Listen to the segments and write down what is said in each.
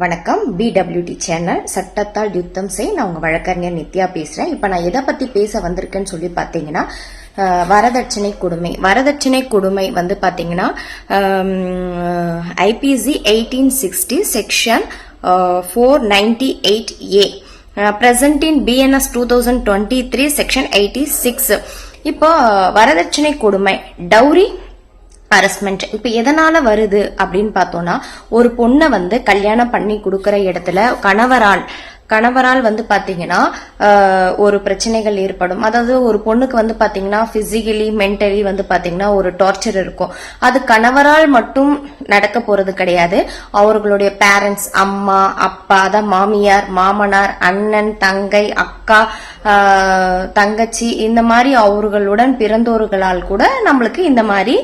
வணக்கம். PWD channel சட்டத்தால் யுத்தம் செய். நான் உங்கள் வழக்கறிஞர் நித்யா பேசுகிறேன் இப்போ நான் எதை பற்றி பேச வந்திருக்கேன்னு சொல்லி பார்த்தீங்கன்னா வரதட்சணை கொடுமை. வரதட்சணை கொடுமை வந்து பார்த்தீங்கன்னா IPC eighteen sixty section four ninety eight A present in BNS two thousand twenty three section eighty six இப்போ வரதட்சணை கொடுமை. டௌரி ஹாரஸ்மெண்ட் இப்போ எதனால வருது அப்படின்னு பார்த்தோம்னா ஒரு பொண்ணை வந்து கல்யாணம் பண்ணி கொடுக்குற இடத்துல கணவரால் கணவரால் வந்து பாத்தீங்கன்னா ஒரு பிரச்சனைகள் ஏற்படும். அதாவது ஒரு பொண்ணுக்கு வந்து பாத்தீங்கன்னா பிசிக்கலி மென்டலி வந்து பாத்தீங்கன்னா ஒரு டார்ச்சர் இருக்கும். அது கணவரால் மட்டும் நடக்க போறது கிடையாது. அவர்களுடைய பேரண்ட்ஸ் அம்மா அப்பா அதான் மாமியார் மாமனார் அண்ணன் தங்கை அக்கா அக்கா தங்கச்சி இந்த மாதிரி அவர்களுடன் பிறந்தோர்களால் கூட நம்மளுக்கு இந்த மாதிரி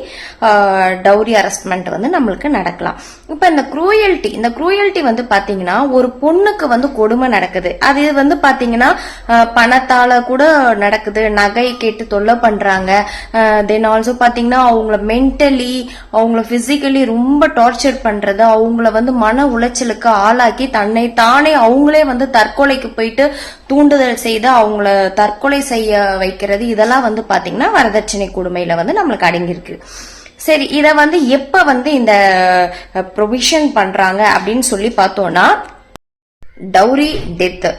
டவுரி அரஸ்ட்மெண்ட் வந்து நம்மளுக்கு நடக்கலாம். இப்ப இந்த குரூயல்ட்டி இந்த குரூயல்ட்டி வந்து பாத்தீங்கன்னா ஒரு பொண்ணுக்கு வந்து கொடுமை நடக்குது. அது வந்து பாத்தீங்கன்னா பணத்தால் பணத்தால கூட நடக்குது. நகை கேட்டு தொல்லை பண்றாங்க. தென் ஆல்சோ பாத்தீங்கன்னா அவங்கள மென்டலி அவங்கள பிசிக்கலி ரொம்ப டார்ச்சர் பண்றது. அவங்கள வந்து மன உளைச்சலுக்கு ஆளாக்கி தன்னை தானே அவங்களே வந்து தற்கொலைக்கு போயிட்டு தூண்டுதல் செய்து அவங்கள தற்கொலை செய்ய வைக்கிறது இதெல்லாம் வந்து பாத்தீங்கன்னா வரதட்சணை கொடுமையில வந்து நம்மளுக்கு அடங்கியிருக்கு. சரி இத வந்து எப்ப வந்து இந்த ப்ரொவிஷன் பண்றாங்க அப்படின்னு சொல்லி பார்த்தோம்னா dowry death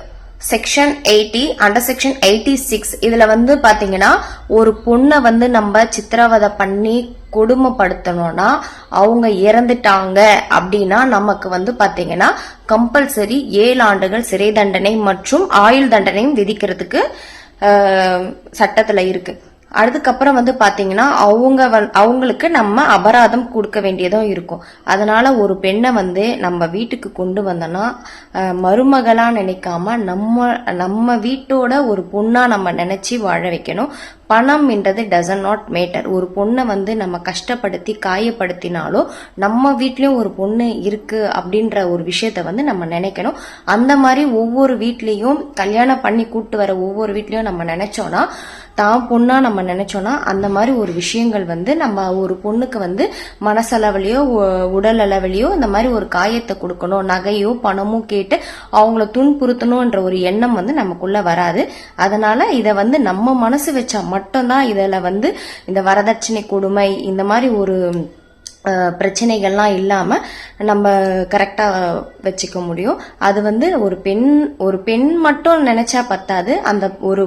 section eighty under section eighty six இதில் வந்து பார்த்தீங்கன்னா ஒரு பொண்ணை வந்து நம்ம சித்திரவதை பண்ணி கொடுமைப்படுத்தணும்னா அவங்க இறந்துட்டாங்க அப்படின்னா நமக்கு வந்து பார்த்தீங்கன்னா கம்பல்சரி ஏழு ஆண்டுகள் சிறை தண்டனை மற்றும் ஆயுள் தண்டனையும் விதிக்கிறதுக்கு சட்டத்தில் இருக்குது அதுக்கப்புறம் வந்து பாத்தீங்கன்னா அவங்க வந்- அவங்களுக்கு நம்ம அபராதம் கொடுக்க வேண்டியதும் இருக்கும். அதனால ஒரு பெண்ணை வந்து நம்ம வீட்டுக்கு கொண்டு வந்தோம்னா அஹ், மருமகளா நினைக்காம நம்ம நம்ம வீட்டோட ஒரு பொண்ணா நம்ம நினைச்சு வாழ வைக்கணும். பணம் என்றது டசன் நாட் மேட்டர் ஒரு பொண்ணை வந்து நம்ம கஷ்டப்படுத்தி காயப்படுத்தினாலும் நம்ம வீட்லயும் ஒரு பொண்ணு இருக்கு அப்படின்ற ஒரு விஷயத்த வந்து நம்ம நினைக்கணும். அந்த மாதிரி ஒவ்வொரு வீட்லயும் கல்யாணம் பண்ணி கூட்டு வர ஒவ்வொரு வீட்லயும் நம்ம நினைச்சோம்னா தான் பொண்ணா நம்ம நினைச்சோம்னா அந்த மாதிரி ஒரு விஷயங்கள் வந்து நம்ம ஒரு பொண்ணுக்கு வந்து மனசளவுலயோ உடல் அளவுலயோ இந்த மாதிரி ஒரு காயத்தை கொடுக்கணும். நகையோ பணமோ கேட்டு அவங்கள துன்புறுத்தணும்ன்ற ஒரு எண்ணம் வந்து நமக்குள்ள வராது. அதனால இதை வந்து நம்ம மனசு வச்சா மட்டும்தான் இதில் வந்து இந்த வரதட்சணை கொடுமை இந்த மாதிரி ஒரு பிரச்சனைகள்லாம் இல்லாமல் நம்ம கரெக்டாக வச்சுக்க முடியும். அது வந்து ஒரு பெண் ஒரு பெண் மட்டும் நினச்சா பத்தாது. அந்த ஒரு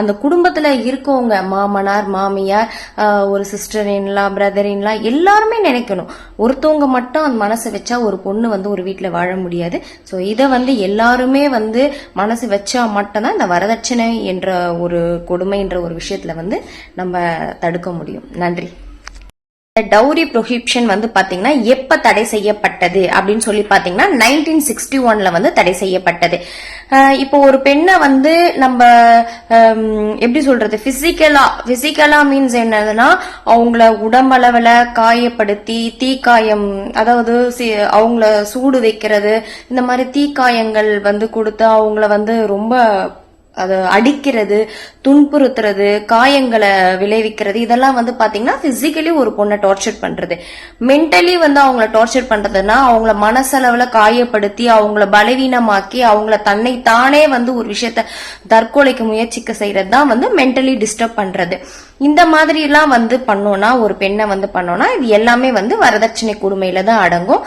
அந்த குடும்பத்தில் இருக்கவங்க மாமனார் மாமியார் ஒரு சிஸ்டர் இன்லா பிரதர் இன்லா எல்லாருமே நினைக்கணும். ஒருத்தவங்க மட்டும் அந்த மனசை வச்சா ஒரு பொண்ணு வந்து ஒரு வீட்டில் வாழ முடியாது. ஸோ இதை வந்து எல்லாருமே வந்து மனசு வச்சா மட்டும்தான் இந்த வரதட்சணை என்ற ஒரு கொடுமைன்ற ஒரு விஷயத்தில் வந்து நம்ம தடுக்க முடியும். நன்றி. டவுரி ப்ரொஹிபிஷன் வந்து பாத்தீங்கன்னா எப்ப தடை செய்யப்பட்டது அப்படின்னு சொல்லி பாத்தீங்கன்னா நைன்டீன் சிக்ஸ்டி ஒன்ல வந்து தடை செய்யப்பட்டது. இப்போ ஒரு பெண்ணை வந்து நம்ம எப்படி சொல்றது? பிசிக்கலா பிசிக்கலா மீன்ஸ் என்னதுன்னா அவங்கள உடம்பளவுல காயப்படுத்தி தீக்காயம் அதாவது அவங்கள சூடு வைக்கிறது இந்த மாதிரி தீக்காயங்கள் வந்து கொடுத்து அவங்கள வந்து ரொம்ப அதை அடிக்கிறது துன்புறுத்துறது காயங்களை விளைவிக்கிறது இதெல்லாம் வந்து பாத்தீங்கன்னா பிசிக்கலி ஒரு பொண்ணை டார்ச்சர் பண்றது. மென்டலி வந்து அவங்கள டார்ச்சர் பண்றதுன்னா அவங்கள மனசளவுல காயப்படுத்தி அவங்கள பலவீனமாக்கி அவங்கள தன்னை தானே வந்து ஒரு விஷயத்த தற்கொலைக்கு முயற்சிக்க செய்யறது தான் வந்து மென்டலி டிஸ்டர்ப் பண்றது. இந்த மாதிரி எல்லாம் வந்து பண்ணோம்னா ஒரு பெண்ணை வந்து பண்ணோம்னா இது எல்லாமே வந்து வரதட்சணை கொடுமையில தான் அடங்கும்.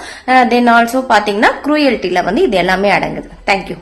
தென் ஆல்சோ பாத்தீங்கன்னா குரூயல்ட்டில வந்து இது எல்லாமே அடங்குது. தேங்க்யூ